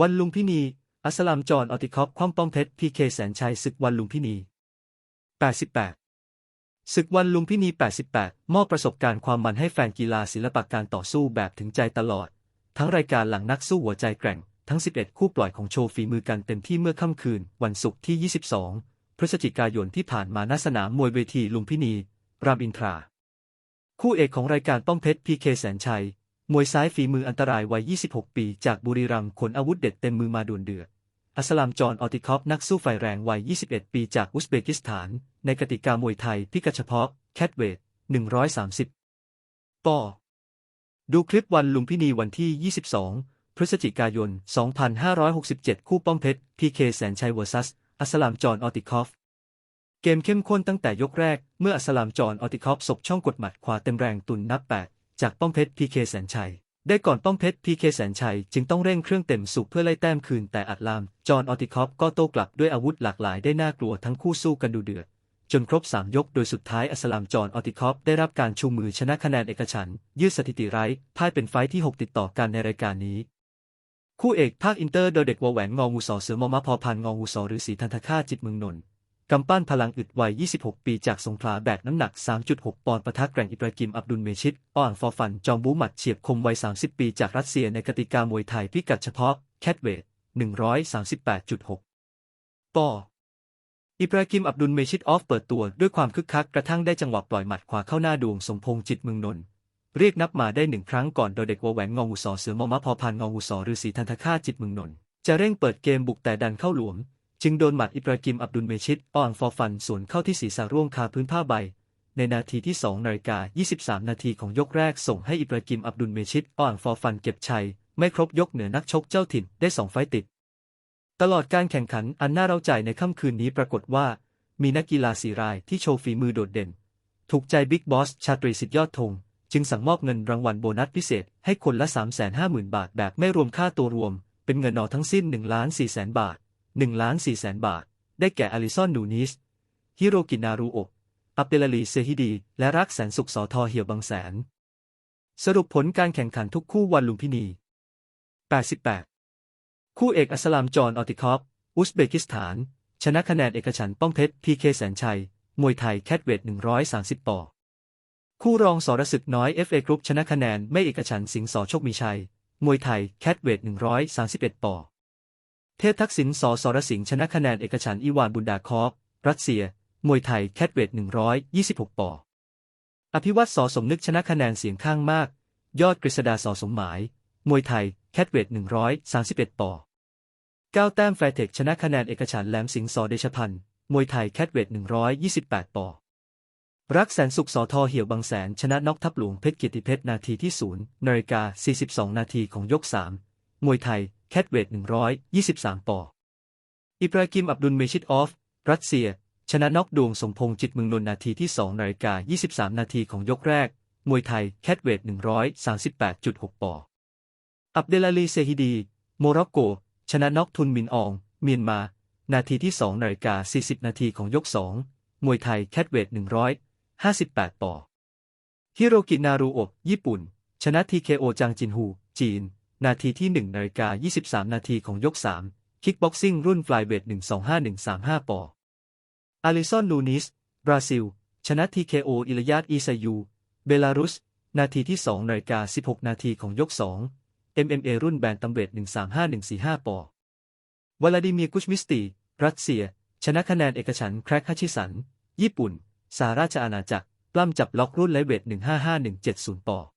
วันลุมพินี อัสลามจอนออติคอฟคว่ำป้อมเพชรพีเคแสนชัยศึกวันลุมพินี 88 ศึกวันลุมพินี 88 มอบประสบการณ์ความมันให้แฟนกีฬาศิลปะการต่อสู้แบบถึงใจตลอด ทั้งรายการหลังนักสู้หัวใจแกร่ง ทั้ง 11 คู่ปล่อยของโชว์ฝีมือกันเต็มที่เมื่อค่ำคืน วันศุกร์ที่ 22 พฤศจิกายนที่ผ่านมาณสนามมวยเวทีลุมพินี รามอินทรา คู่เอกของรายการป้อมเพชรพีเคแสนชัย มวยซ้ายฝีมืออันตรายวัย 26 ปี จากบุรีรัมย์ขนอาวุธเด็ดเต็มมือมาดวนเดือด อัสลามจอนออติคอฟนักสู้ไฟแรงวัย 21 ปีจากอุซเบกิสถาน ในกติกามวยไทยพิกัดเฉพาะ แคทเวท 130 ปอ ดูคลิปวันลุมพินีวันที่ 22 พฤศจิกายน 2567 คู่ป้อมเพชร พีเคแสนชัย vs อัสลามจอนออติคอฟ เกมเข้มข้นตั้งแต่ยกแรก เมื่ออัสลามจอนออติคอฟสบช่องกดหมัดขวาเต็มแรงตุนนับ 8 จากป้อมเพชรพีเคแสนชัย ได้ก่อนป้อมเพชรพีเคแสนชัย จึงต้องเร่งเครื่องเต็มสูบเพื่อไล่แต้มคืนแต่อัสลาม จอห์นออติคอฟก็โต้กลับด้วยอาวุธหลากหลายได้น่ากลัวทั้งคู่สู้กันดูเดือด จนครบ 3 ยกโดยสุดท้ายอัสลามจอห์นออติคอฟได้รับการชูมือชนะคะแนนเอกฉันยืดสถิติไร้พ่ายเป็นไฟที่ 6 ติดต่อกันในรายการนี้คู่เอกภาคอินเตอร์โดยเด็กวอแหวนงองูสอเสือมอมะพอพันงองูสอหรือสีทันทค่าจิตเมืองนนท์ กำปั้นพลังอึดวัย 26 ปีจากสงขลาแบกน้ำหนัก 3.6 ปอนด์ปะทะแกร่งอิบรากิม อับดุลเมชิดอ่อนฟอร์ฟัน จอมบูหมัดเฉียบคมวัย 30 ปีจากรัสเซียในกติกามวยไทยพิกัดเฉพาะ แคทเวท 138.6 ปออิบรากิม อับดุลเมชิดออฟเปิดตัวด้วยความคึกคักกระทั่งได้จังหวะปล่อยหมัดขวาเข้าหน้าดวงสมพงษ์จิตเมืองนนท์เรียกนับมาได้หนึ่งครั้งก่อนโดยเด็กวอแหวนงองูสอเสือมอมะพอพันงองูสอหรือสีทันทค่าจิตเมืองนนท์จะเร่งเปิดเกมบุกแต่ดันเข้าหลวม จึงโดนหมัดอิบรากิมอับดุลเมชิดอ่อนฟอร์ฟันสวนเข้าที่ศีรษะร่วงคาพื้นผ้าใบ ในนาทีที่ 2 นาฬิกา 23 นาทีของยกแรกส่งให้อิบรากิมอับดุลเมชิดอ่อนฟอร์ฟันเก็บชัย ไม่ครบยกเหนือนักชกเจ้าถิ่นได้สองไฟต์ติด ตลอดการแข่งขันอันน่าเร้าใจในค่ำคืนนี้ปรากฏว่า มีนักกีฬาสี่รายที่โชว์ฝีมือโดดเด่น ถูกใจบิ๊กบอสชาตรีสิทธิ์ยอดธงจึงสั่งมอบเงินรางวัลโบนัสพิเศษให้คนละ 350,000 บาทแบบไม่รวมค่าตัวรวม เป็นเงินนอทั้งสิ้น1ล้าน4แสนบาท 1ล้าน4แสนบาท ได้แก่อลิซอนนูนิส ฮิโรกินารุโออับเดลลีเซฮิดี และรักแสนสุขสอทอเหี่ยวบางแสน สรุปผลการแข่งขันทุกคู่วันลุมพินี 88 คู่เอกอัสลามจอห์นออติคอฟอุซเบกิสถาน ชนะคะแนนเอกฉันป้องเพชรพีเคแสนชัย มวยไทยแคทเวท 130ปอคู่รองสอรศึกน้อย FA กรุ๊ปชนะคะแนนไม่เอกฉันสิงห์สอโชคมีชัย มวยไทยแคทเวท 131ปอ เทพทักษิณสอสรสิงห์ชนะคะแนนเอกฉันอีวานบุนดาคอฟรัสเซีย มวยไทยแคทเวท 126 ปอ อภิวัตสอสมนึกชนะคะแนนเสียงข้างมาก ยอดกฤษดาสอสมหมาย มวยไทยแคทเวท 131 ปอก้าวแต้มแฟร์เทคชนะคะแนนเอกฉันแหลมสิงห์สอเดชพันธ์มวยไทยแคทเวท 128 ปอ รักแสนสุขสอทอเหี่ยวบางแสนชนะน็อกทับหลวงเพชรกิติเพชรนาทีที่0นาฬิกา42 นาทีของยก 3 มวยไทย แคทเวท123 ปอ อิบรากิม อับดุลเมชิดออฟ รัสเซีย ชนะน็อกดวงสมพงษ์จิตมืองนนนาทีที่2นาฬิกา23 นาทีของยกแรก มวยไทย แคทเวท138.6 ปอ อับเดลาลี เซฮิดี โมร็อกโก ชนะน็อกทุนมินออง เมียนมา นาทีที่2นาฬิกา40 นาทีของยก 2 มวยไทย แคทเวท158 ปอ ฮิโรกิ นารุโอะญี่ปุ่น ชนะทีเคโอจางจินฮู จีน นาทีที่1นาฬิกา23 นาทีของยก 3 คิกบ็อกซิ่งรุ่นฟลายเวท125-135 ปออาริซอนนูนิส บราซิล ชนะทีเคโออิลยาดอีซายู เบลารุส นาทีที่2นาฬิกา16 นาทีของยก 2 MMA รุ่นแบนตัมเวท135-145 ปอวลาดิเมียกุชมิสตี รัสเซีย ชนะคะแนนเอกฉันท์แครกฮัชิสัน ญี่ปุ่น สหราชอาณาจักร ปล้ำจับล็อกรุ่นไลท์เวท155-170 ปอ